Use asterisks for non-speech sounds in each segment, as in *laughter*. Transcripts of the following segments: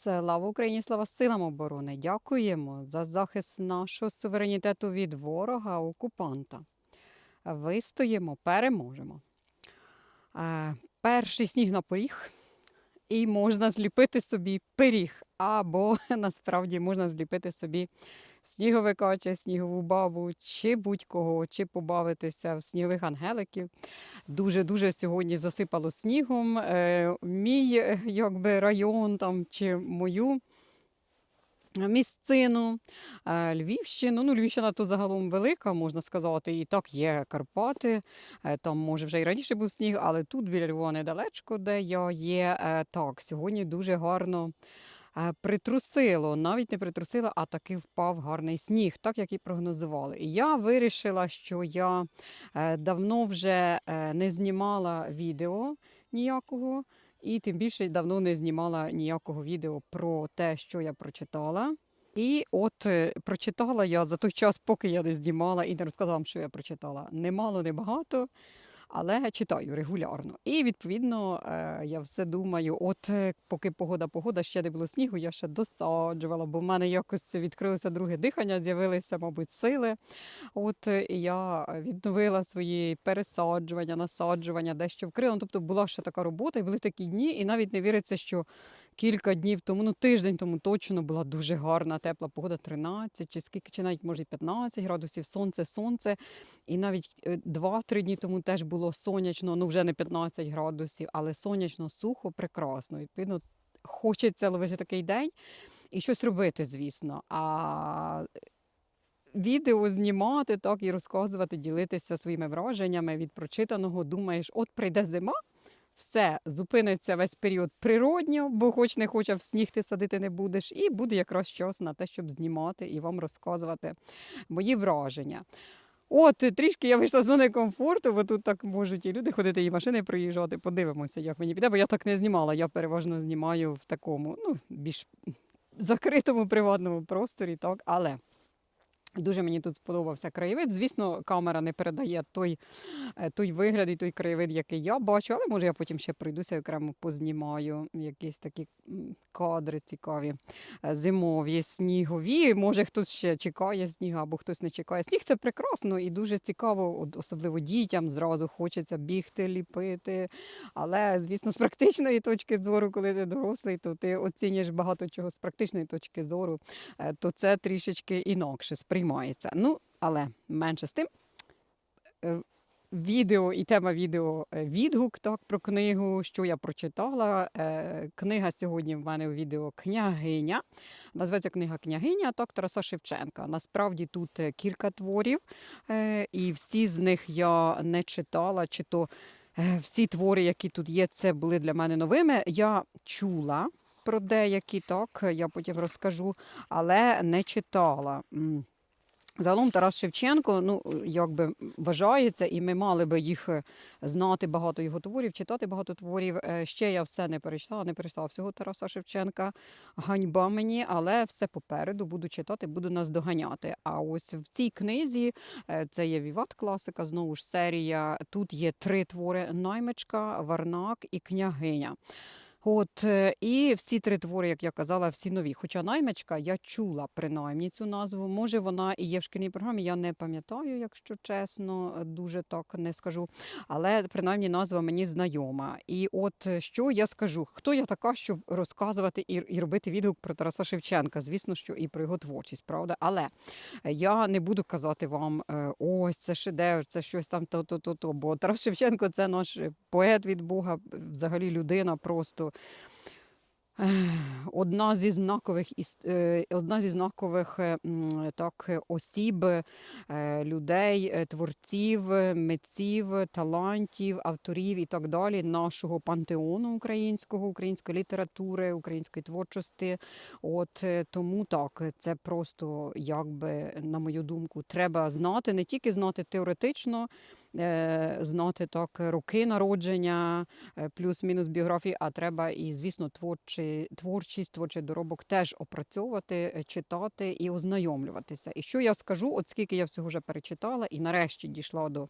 Слава Україні, слава силам оборони! Дякуємо за захист нашого суверенітету від ворога, окупанта. Вистоїмо, переможемо. Е, Перший сніг на поріг, і можна зліпити собі пиріг, або *laughs* насправді можна зліпити собі сніговика чи снігову бабу, чи будь-кого, чи побавитися в снігових ангеликів. Дуже-дуже сьогодні засипало снігом. Е, Мій е, якби, район там, чи мою місцину, е, Львівщину. Ну, Львівщина то загалом велика, можна сказати. І так є Карпати. е, Там, може, вже і раніше був сніг, але тут біля Львова недалечко, де я є. е, Так, сьогодні дуже гарно. Притрусило, навіть не притрусило, а таки впав гарний сніг, так як і прогнозували. І я вирішила, що я давно вже не знімала відео ніякого, і тим більше давно не знімала ніякого відео про те, що я прочитала. І от е, прочитала я за той час, поки я не знімала і не розказала вам, що я прочитала. Немало, не багато, але читаю регулярно. І відповідно е, я все думаю, от е, поки погода, погода, ще не було снігу, я ще досаджувала, бо в мене якось відкрилося друге дихання, з'явилися, мабуть, сили. От е, я відновила свої пересаджування, насаджування, дещо вкрила. Ну, Тобто була ще така робота, і були такі дні, і навіть не віриться, що кілька днів тому, ну тиждень тому точно була дуже гарна, тепла погода, 13 чи скільки, чи навіть може 15 градусів, сонце, сонце. І навіть е, 2-3 дні тому теж було сонячно, ну вже не 15 градусів, але сонячно, сухо, прекрасно. Відповідно, хочеться ловити такий день і щось робити, звісно. А відео знімати так і розказувати, ділитися своїми враженнями від прочитаного. Думаєш, от прийде зима. Все зупиниться весь період природньо, бо хоч не хоче в сніг ти садити не будеш, і буде якраз час на те, щоб знімати і вам розказувати мої враження. От трішки я вийшла з зони комфорту, бо тут так можуть і люди ходити, і машини проїжджати. Подивимося, як мені піде, бо я так не знімала. Я переважно знімаю в такому, ну, більш закритому приватному просторі, так, але. Дуже мені тут сподобався краєвид. Звісно, камера не передає той, е, той вигляд і той краєвид, який я бачу, але може я потім ще прийдуся окремо познімаю якісь такі кадри цікаві, е, зимові, снігові. Може хтось ще чекає сніга, або хтось не чекає. Сніг це прекрасно і дуже цікаво, особливо дітям зразу хочеться бігти, ліпити. Але, звісно, з практичної точки зору, коли ти дорослий, то ти оцінюєш багато чого з практичної точки зору, е, то це трішечки інакше сприймається. Ну, але менше з тим. Е, Відео і тема відео е, відгук так, про книгу, що я прочитала. Е, Книга сьогодні в мене у відео Княгиня. Називається книга Княгиня так, Тараса Шевченка. Насправді тут кілька творів, і всі з них я не читала, чи то всі твори, які тут є, це були для мене новими. Я чула про деякі, так, я потім розкажу, але не читала. Загалом Тарас Шевченко, ну якби вважається, і ми мали би їх е, знати багато його творів, читати багато творів. Е, Ще я все не перечитала, не перечитала всього Тараса Шевченка. Ганьба мені, але все попереду буду читати, буду наздоганяти. А ось в цій книзі е, це є Віват класика, знову ж серія. Тут є три твори: наймичка, Варнак і княгиня. От е, і всі три твори, як я казала, всі нові. Хоча наймичка я чула принаймні цю назву. Може, вона і є в шкільній програмі. Я не пам'ятаю, якщо чесно, е, дуже так не скажу. Але принаймні назва мені знайома. І от е, що я скажу, хто я така, щоб розказувати і, робити відгук про Тараса Шевченка? Звісно, що і про його творчість, правда. Але я не буду казати вам, ось це шедевр, це щось там то-то, то-то. Бо Тарас Шевченко це наш поет від Бога, взагалі людина просто. *sighs* Одна зі знакових е, одна зі знакових е, так, осіб, е, людей, творців, митців, талантів, авторів і так далі нашого пантеону українського, української літератури, української творчості. От тому так, це просто, якби, на мою думку, треба знати, не тільки знати теоретично, е, знати так роки народження, е, плюс-мінус біографії, а треба і, звісно, творчі, творчість, творчий доробок теж опрацьовувати, е, читати і ознайомлюватися. І що я скажу, от скільки я всього вже перечитала, і нарешті дійшла до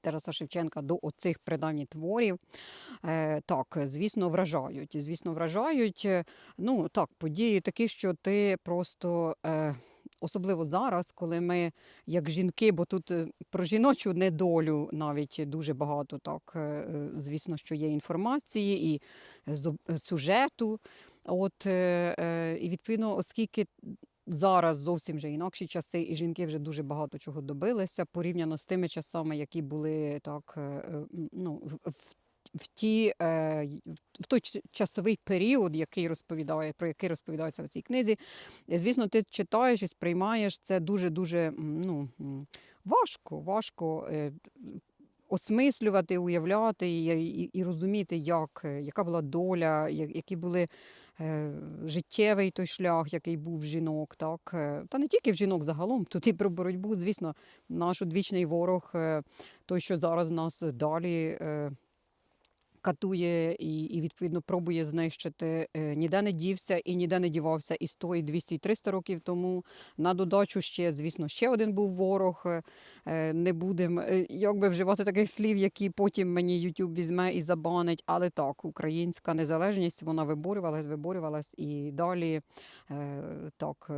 Тараса Шевченка до оцих принаймні творів. Так, звісно, вражають. Звісно, вражають. Ну так, події такі, що ти просто. Особливо зараз, коли ми, як жінки, бо тут е, про жіночу недолю навіть дуже багато так, е, е, звісно, що є інформації і сюжету. От, і відповідно, оскільки зараз зовсім вже інакші часи, і жінки вже дуже багато чого добилися порівняно з тими часами, які були так, ну, в, в, ті, е, в той часовий період, який розповідає, про який розповідається в цій книзі. Звісно, ти читаєш і сприймаєш це дуже-дуже ну, важко, важко. е, Осмислювати, уявляти і, і, і розуміти, як, е, яка була доля, які були е, життєвий той шлях, який був в жінок, так е, та не тільки в жінок загалом, тут і про боротьбу, звісно, наш одвічний ворог, е, той, що зараз нас далі. е, Катує і, і відповідно пробує знищити. е, Ніде не дівся і ніде не дівався і 100, і 200, і 300 років тому. На додачу ще, звісно, ще один був ворог. е, е, Не будемо як би вживати таких слів, які потім мені YouTube візьме і забанить. Але так, українська незалежність вона виборювалась, виборювалась і далі так.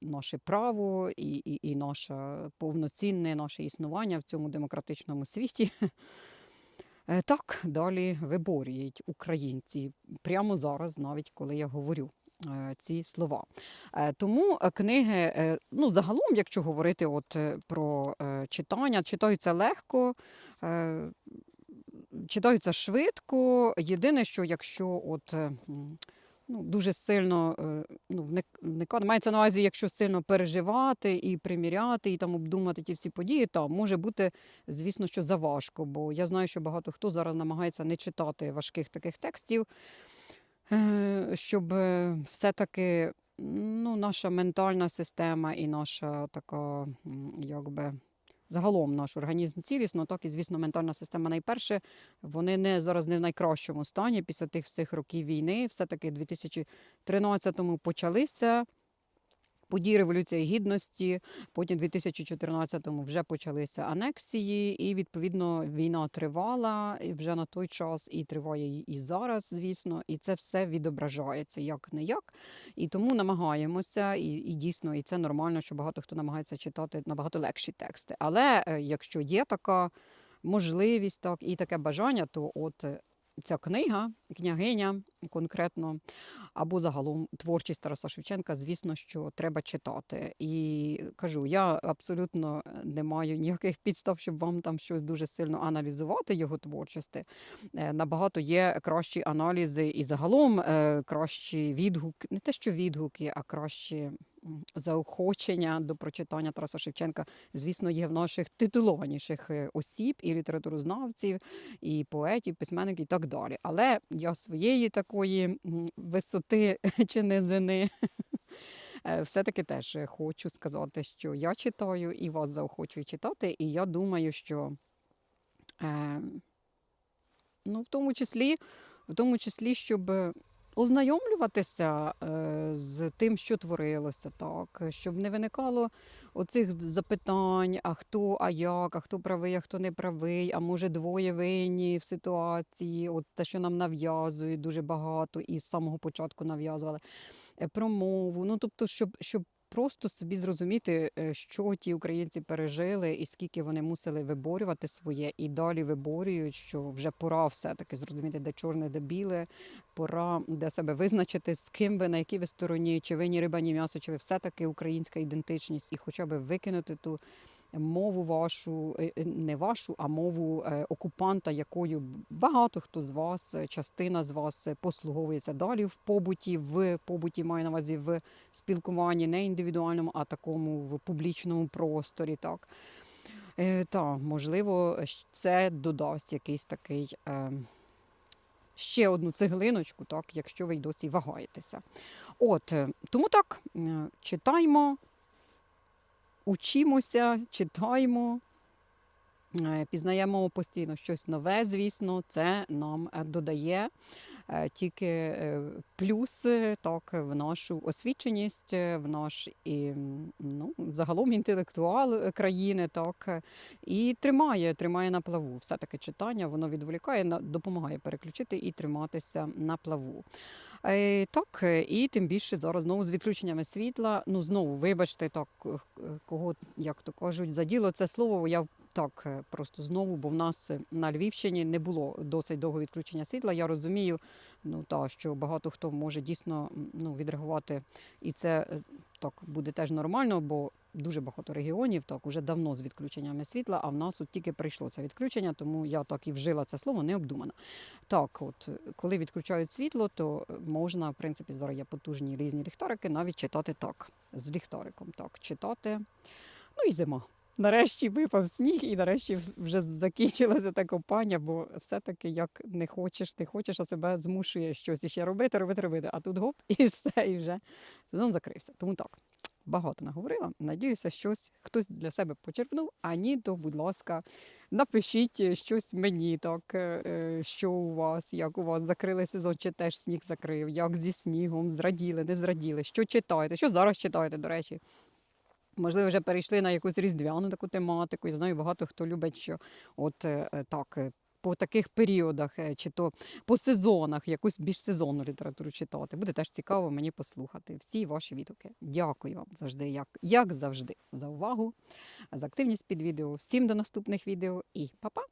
Наше право і, і, і наше повноцінне наше існування в цьому демократичному світі. *laughs* Е, Так, далі виборюють українці прямо зараз, навіть коли я говорю е, ці слова. Е, Тому книги, ну загалом, якщо говорити от про читання, читаються легко. Читаються швидко. Єдине, що якщо от ну, дуже сильно е, ну, вникати, мається на увазі, якщо сильно переживати і приміряти, і там обдумати ті всі події, то може бути, звісно, що заважко. Бо я знаю, що багато хто зараз намагається не читати важких таких текстів, е, щоб е, все-таки ну, наша ментальна система і наша така, якби. Загалом наш організм цілісно, так і звісно, ментальна система найперше. Вони не зараз не в найкращому стані після тих всіх років війни. Все-таки в 2013-му почалися події Революції Гідності, потім в 2014-му вже почалися анексії, і відповідно війна тривала вже на той час і триває і- і зараз, звісно, і це все відображається як не як. І тому намагаємося, і, і дійсно, і це нормально, що багато хто намагається читати набагато легші тексти. Але е, якщо є така можливість, так і таке бажання, то от е, ця книга, княгиня конкретно, або загалом творчість Тараса Шевченка, звісно, що треба читати. І кажу, я абсолютно не маю ніяких підстав, щоб вам там щось дуже сильно аналізувати його творчості. Е, Набагато є кращі аналізи і загалом е, кращі відгуки, не те, що відгуки, а кращі заохочення до прочитання Тараса Шевченка, звісно, є в наших титулованіших е, осіб і літературознавців, і поетів, письменників і так далі. Але я своєї такої висоти *laughs* чи низини. *laughs* е, Все-таки теж хочу сказати, що я читаю і вас заохочую читати, і я думаю, що е, ну, в тому числі, в тому числі, щоб ознайомлюватися е, з тим, що творилося, так, щоб не виникало оцих запитань, а хто, а як, а хто правий, а хто не правий, а може двоє винні в ситуації, от те, що нам нав'язують дуже багато, і з самого початку нав'язували е, про мову. Ну, тобто, щоб, щоб просто собі зрозуміти, е, що ті українці пережили і скільки вони мусили виборювати своє, і далі виборюють, що вже пора все-таки зрозуміти, де чорне, де біле, пора де себе визначити, з ким ви, на якій ви стороні, чи ви ні риба, ні м'ясо, чи ви все-таки українська ідентичність, і хоча б викинути ту мову вашу, е, е, не вашу, а мову е, окупанта, якою багато хто з вас, частина з вас послуговується далі в побуті, в побуті маю на увазі в спілкуванні не індивідуальному, а такому в публічному просторі. Так. Та, можливо, це додасть якийсь такий. Ще одну цеглиночку, так, якщо ви й досі вагаєтеся. От, тому так, читаймо, учимося, читаємо, е, пізнаємо постійно щось нове, звісно, це нам е, додає тільки е, плюс е, так, в нашу освіченість, е, в наш і, ну, загалом інтелектуал е, країни, так, е, і тримає, тримає на плаву. Все-таки читання, воно відволікає, допомагає переключити і триматися на плаву. Е, так, е, і тим більше зараз знову з відключеннями світла. Ну, знову, вибачте, так, е, е, кого, як то кажуть, заділо це слово, я так е, просто знову, бо в нас е, на Львівщині не було досить довго відключення світла. Я розумію, ну та що багато хто може дійсно ну, відреагувати, і це е, так буде теж нормально, бо дуже багато регіонів так уже давно з відключеннями світла, а в нас от тільки прийшло це відключення, тому я так і вжила це слово необдумано. Так, от коли відключають світло, то е, можна, в принципі, зараз є потужні різні ліхтарики, навіть читати так, з ліхтариком. Так, читати. Ну і зима. Нарешті випав сніг, і нарешті вже закінчилася та компанія, бо все-таки як не хочеш, не хочеш, а себе змушує щось іще робити, робити, робити. А тут гоп, *laughs* і все, і вже сезон закрився. Тому так, багато наговорила. Надіюся, щось хтось для себе почерпнув. А ні, то, будь ласка, напишіть е, щось мені, так, е, е, що у вас, як у вас закрили сезон, чи теж сніг закрив, як зі снігом, зраділи, не зраділи, що читаєте, що зараз читаєте, до речі. Можливо, вже перейшли на якусь різдвяну таку тематику. Я знаю, багато хто любить, що от е, е, так. е, По таких періодах, чи то по сезонах, якусь більш сезонну літературу читати. Буде теж цікаво мені послухати всі ваші відгуки. Дякую вам завжди, як, як завжди, за увагу, за активність під відео. Всім до наступних відео і па-па!